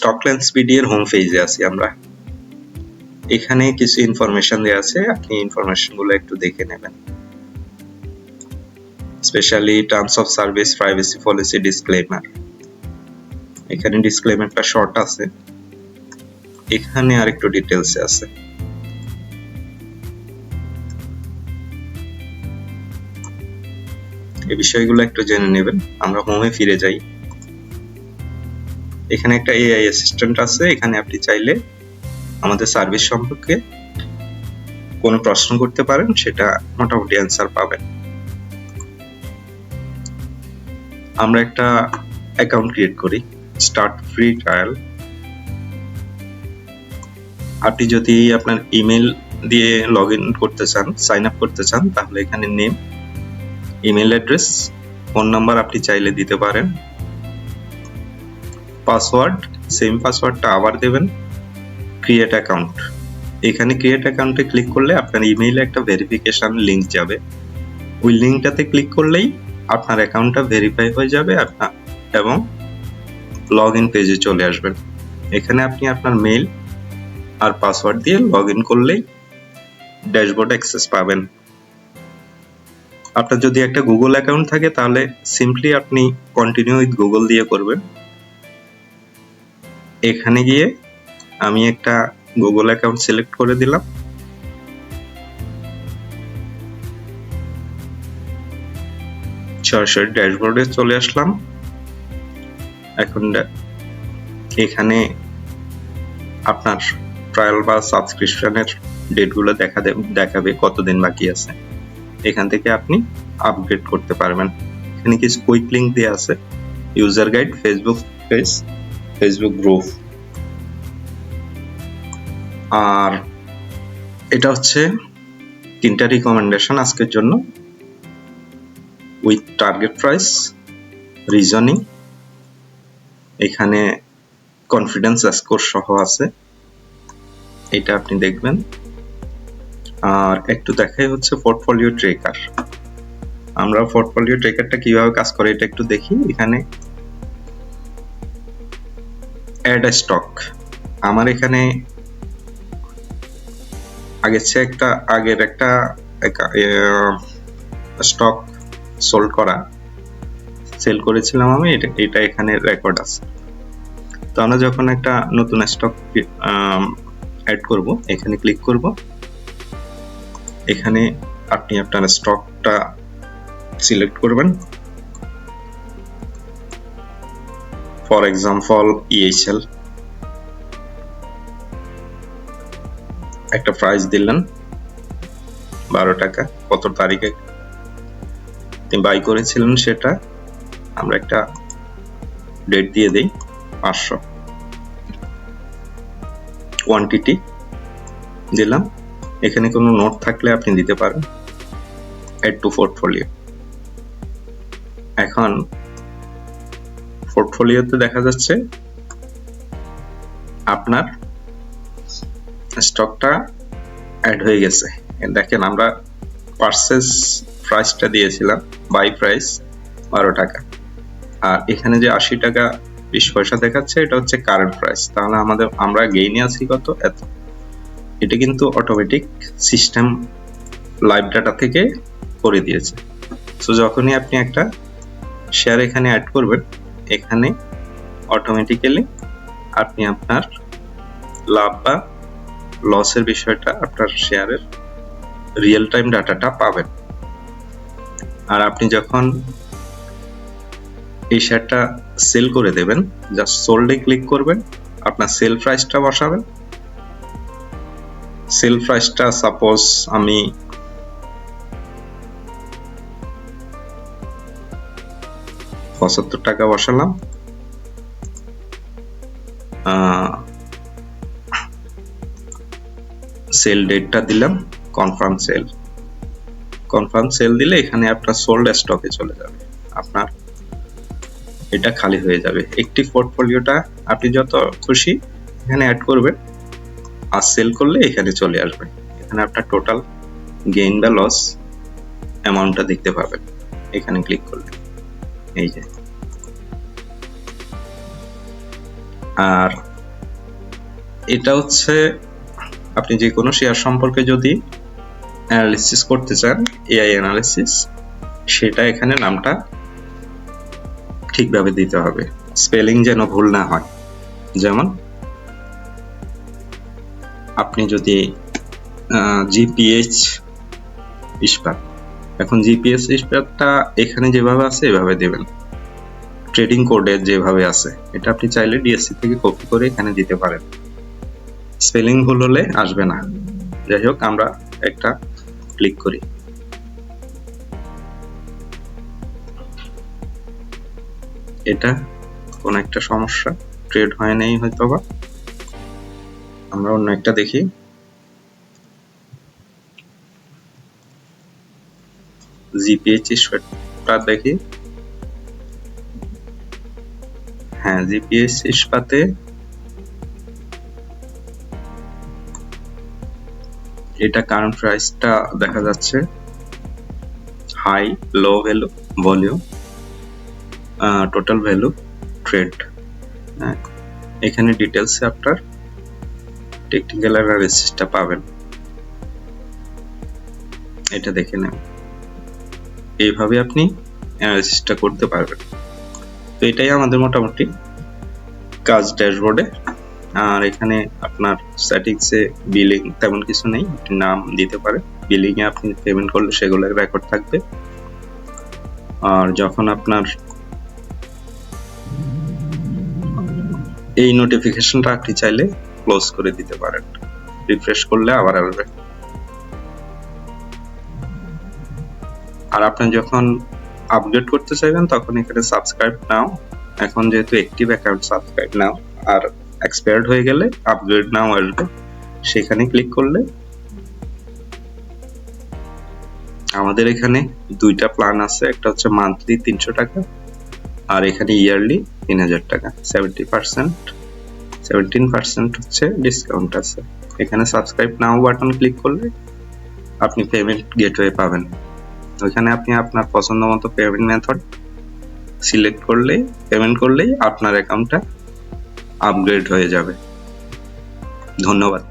স্টকল্যান্ড BD এর home পেজে আছি আমরা। এখানে কিছু ইনফরমেশন দেওয়া আছে, আপনি ইনফরমেশনগুলো একটু দেখে নেবেন। Specially terms of service privacy policy disclaimer এখানে ডিসক্লেমারটা শর্ট আছে। এখানে আর একটু ডিটেলস আছে। এই বিষয়গুলো একটু জেনে নেবেন। আমরা হোমে ফিরে যাই। এখানে একটা এআই অ্যাসিস্ট্যান্ট আছে, এখানে আপনি চাইলে আমাদের সার্ভিস সম্পর্কে কোনো প্রশ্ন করতে পারেন, সেটা মোটামুটি অ্যান্সার পাবেন। আমরা একটা অ্যাকাউন্ট ক্রিয়েট করি স্টার্ট ফ্রি ট্রায়াল আপনি যদি আপনার ইমেল দিয়ে লগ ইন করতে চান সাইন আপ করতে চান, তাহলে এখানে name email address phone number আপনি চাইলে দিতে পারেন। পাসওয়ার্ড সেম পাসওয়ার্ডটা আবার দেবেন ক্রিয়েট অ্যাকাউন্ট এখানে ক্রিয়েট অ্যাকাউন্টে ক্লিক করলে আপনার ইমেইলে একটা ভেরিফিকেশন লিঙ্ক যাবে। ওই লিঙ্কটাতে ক্লিক করলেই আপনার অ্যাকাউন্টটা ভেরিফাই হয়ে যাবে আপনার এবং লগ ইন পেজে চলে আসবেন এখানে আপনি আপনার মেইল আর পাসওয়ার্ড দিয়ে লগ ইন করলেই ড্যাশবোর্ড অ্যাক্সেস পাবেন। আপনার যদি একটা গুগল অ্যাকাউন্ট থাকে, তাহলে সিম্পলি আপনি কন্টিনিউ উইথ গুগল দিয়ে করবেন। এখানে গিয়ে আমি একটা গুগল অ্যাকাউন্ট সিলেক্ট করে দিলাম। সরাসরি ড্যাশবোর্ডে চলে আসলাম। এখন এখানে আপনার ট্রায়াল বা সাবস্ক্রিপশনের ডেটগুলো দেখা দেখাবে কতদিন বাকি আছে। এখান থেকে আপনি আপগ্রেড করতে পারবেন। এখানে কিছু কুইক লিঙ্ক দেওয়া আছে। User guide Facebook page Facebook group আর এটা হচ্ছে তিনটা রিকমেন্ডেশন আজকের জন্য উইথ টার্গেট প্রাইস রিজনিং এখানে কনফিডেন্স স্কোর সহ আছে। এটা আপনি দেখবেন। আর একটু দেখাই হচ্ছে পোর্টফোলিও ট্রেকার আমরা পোর্টফোলিও ট্রেকারটা কীভাবে কাজ করে এটা একটু দেখি। এখানে অ্যাড স্টক। আমার এখানে আগের চেয়ে একটা, আগের একটা স্টক সোল্ড করা সেল করেছিলাম আমি, এটা এটা এখানে রেকর্ড আছে। তো আমরা যখন একটা নতুন স্টক অ্যাড করব, এখানে ক্লিক করব। এখানে আপনি আপনার স্টকটা সিলেক্ট করবেন। ফর এক্সাম্পল ইএসএল একটা প্রাইস দিলেন, বারো টাকা, কত তারিখে আপনি বাই করেছিলেন সেটা, আমরা একটা ডেট দিয়ে দিই, পাঁচশো। কোয়ান্টিটি দিলাম, এখানে কোনো নোট থাকলে আপনি দিতে পারেন অ্যাড টু পোর্টফোলিও এখন পোর্টফোলিওতে দেখা যাচ্ছে আপনার স্টকটা অ্যাড হয়ে গেছে। দেখেন, আমরা পার্সেস প্রাইসটা দিয়েছিলাম বাই প্রাইস বারো টাকা। আর এখানে যে আশি টাকা বিশ পয়সা দেখাচ্ছে, এটা হচ্ছে কারেন্ট প্রাইস তাহলে আমাদের, আমরা গেইনে আছি কত? এত। এটা কিন্তু অটোমেটিক সিস্টেম লাইভ ডাটা থেকে করে দিয়েছে। সো যখনই আপনি একটা শেয়ার এখানে অ্যাড করবেন এখানে অটোমেটিক্যালি আপনি আপনার লাভ বা লসের বিষয়টা আপনার শেয়ারের রিয়েল টাইম ডাটাটা পাবেন। আর আপনি যখন এই শেয়ারটা সেল করে দেবেন জাস্ট সোল্ডে ক্লিক করবেন, আপনার সেল প্রাইসটা বসাবেন। সেল প্রাইসটা সাপোজ আমি পঁচাত্তর টাকা বসালাম। সেল ডেটটা দিলাম কনফার্ম সেল কনফার্ম সেল দিলে এখানে আপনার সোল্ড স্টকে চলে যাবে। আপনার এটা খালি হয়ে যাবে। একটি পোর্টফোলিওটা আপনি যত খুশি এখানে অ্যাড করবেন, আর সেল করলে এখানে চলে আসবে। এখানে আপনার টোটাল গেইন বা লস অ্যামাউন্টটা দেখতে পাবেন। এখানে ক্লিক করলে। এই যে। আর এটা হচ্ছে আপনি যে কোনো শেয়ার সম্পর্কে যদি অ্যানালিসিস করতে চান এআই অ্যানালিসিস সেটা এখানে নামটা ঠিকভাবে দিতে হবে। স্পেলিং যেন ভুল না হয়। যেমন আপনি যদি জিপিএইচ ইস্পাত। এখন জিপিএস ইস্পাতটা এখানে যেভাবে আছে, এভাবে দেবেন। ট্রেডিং কোডে যেভাবে আছে, এটা আপনি চাইলে ডিএসসি থেকে কপি করে এখানে দিতে পারেন। স্পেলিং ভুল হলে আসবে না। যাই হোক, আমরা একটা ক্লিক করি। এটা কোন একটা সমস্যা। ট্রেড হয় নাই হয়তো বা আমরা অন্য একটা দেখি। জিপিএইচ ইস্পাতটা দেখি। হ্যাঁ জিপিএস ইস্পাতে এটা কারেন্ট প্রাইসটা দেখা যাচ্ছে। High low value volume total value trade এখানে ডিটেলসে আপনার টেকনিক্যাল অ্যানালিসিসটা পাবেন। এটা দেখে নেন। এইভাবে আপনি অ্যানালিসিসটা করতে পারবেন। তো এটাই আমাদের মোটামুটি কাজ ড্যাশবোর্ডে আর এখানে আপনার স্ট্যাটিক্সে বিলিং তেমন কিছু নেই আপনি নাম দিতে পারেন বিলিংয়ে আপনি পেমেন্ট করলে সেগুলোর রেকর্ড থাকবে। আর যখন আপনার এই নোটিফিকেশনটা আপনি চাইলে ক্লোজ করে দিতে পারেন। রিফ্রেশ করলে আবার আসবে। আর আপনি যখন আপডেট করতে চাইবেন, তখন এখানে সাবস্ক্রাইব নাও। এখন যেহেতু অ্যাক্টিভ অ্যাকাউন্ট সাবস্ক্রাইব নাও। আর এক্সপায়ার্ড হয়ে গেলে আপগ্রেড নাও আসবে। সেখানে ক্লিক করলে আমাদের এখানে দুইটা প্ল্যান আছে। একটা হচ্ছে মান্থলি তিনশো টাকা, আর এখানে ইয়ারলি তিন হাজার টাকা। সেভেন্টি পার্সেন্ট সেভেন্টিন পার্সেন্ট হচ্ছে ডিসকাউন্ট আছে। এখানে সাবস্ক্রাইব নাও বাটন ক্লিক করলে আপনি পেমেন্ট গেটওয়ে পাবেন। ওইখানে আপনি আপনার পছন্দ মতো পেমেন্ট মেথড সিলেক্ট করলে পেমেন্ট করলেই আপনার অ্যাকাউন্টটা আপগ্রেড হয়ে যাবে। ধন্যবাদ।